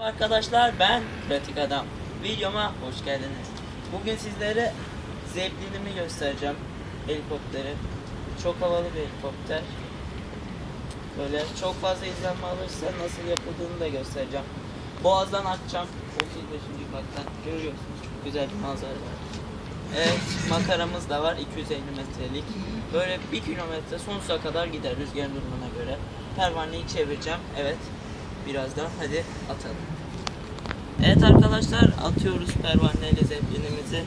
Arkadaşlar ben Pratik Adam. Videoma hoş geldiniz. Bugün sizlere zeplinimi göstereceğim. Helikopteri. Çok havalı bir helikopter. Böyle çok fazla izlenme alırsa nasıl yapıldığını da göstereceğim. Boğazdan atacağım. 35. kattan. Görüyorsunuz çok güzel bir manzara var. Evet makaramız da var 250 metrelik. Böyle 1 kilometre sonsuza kadar gider rüzgarın durumuna göre. Pervaneyi çevireceğim. Evet. Birazdan hadi atalım. Evet arkadaşlar atıyoruz pervaneyle zeplinimizi.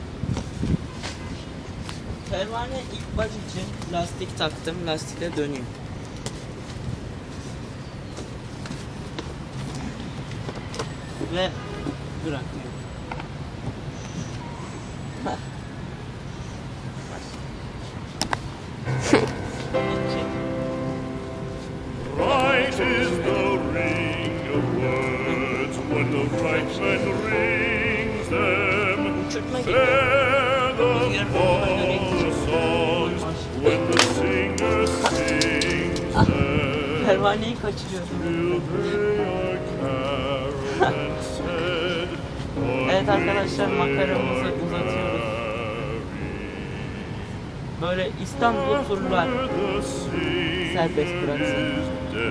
Pervane ilk baş için lastik taktım. Lastikle dönüyor. Ve bırakmıyor. The right man rings them. Fair the fall songs when the singer sings them. Pervaneyi kaçırıyorum. And said, Evet arkadaşlar makaramızı uzatıyoruz. Böyle İstanbul turlar serbest bıraksın.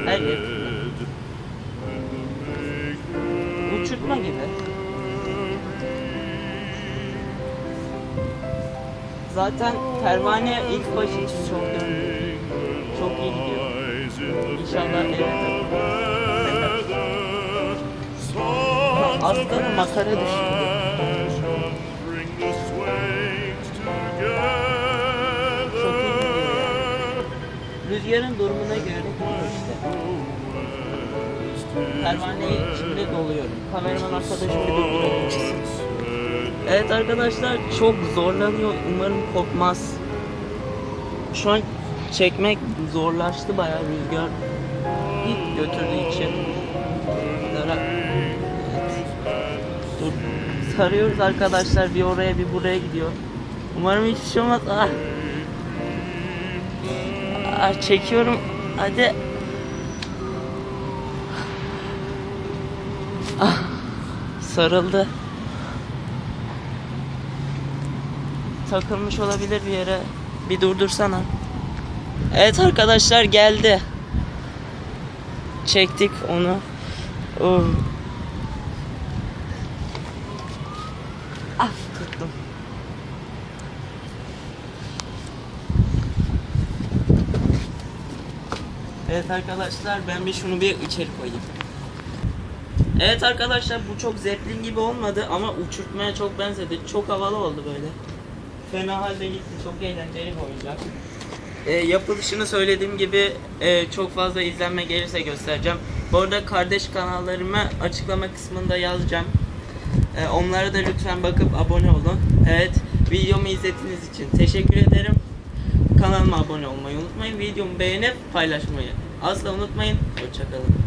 Her yer uçurtma gibi. Zaten pervane ilk baş için çok yönlü. Çok iyi gidiyor. İnşallah evet. Aslanı makara yani. Rüzgarın durumuna göre işte. Pervaneyi şimdi doluyorum. Kameraman arkadaşım bir? Evet arkadaşlar çok zorlanıyor. Umarım kopmaz. Şu an çekmek zorlaştı bayağı rüzgar ilk götürdüğü için. Evet. Dur. Sarıyoruz arkadaşlar bir oraya bir buraya gidiyor. Umarım hiçbir şey olmaz. Ah. Ah, çekiyorum. Hadi. Ah. Sarıldı. takılmış olabilir bir yere. Bir durdursana. Evet arkadaşlar geldi. Çektik onu. Oh. Ah tuttum. Evet arkadaşlar ben bir şunu bir içeri koyayım. Evet arkadaşlar bu çok zeplin gibi olmadı ama uçurtmaya çok benzedi. Çok havalı oldu böyle. Fena halde gitti. Çok eğlenceli bir oyuncak. E, yapılışını söylediğim gibi e, çok fazla izlenme gelirse göstereceğim. Bu arada kardeş kanallarımı açıklama kısmında yazacağım. E, onlara da lütfen bakıp abone olun. Evet, videomu izlediğiniz için teşekkür ederim. Kanalıma abone olmayı unutmayın. Videomu beğenip paylaşmayı asla unutmayın. Hoşçakalın.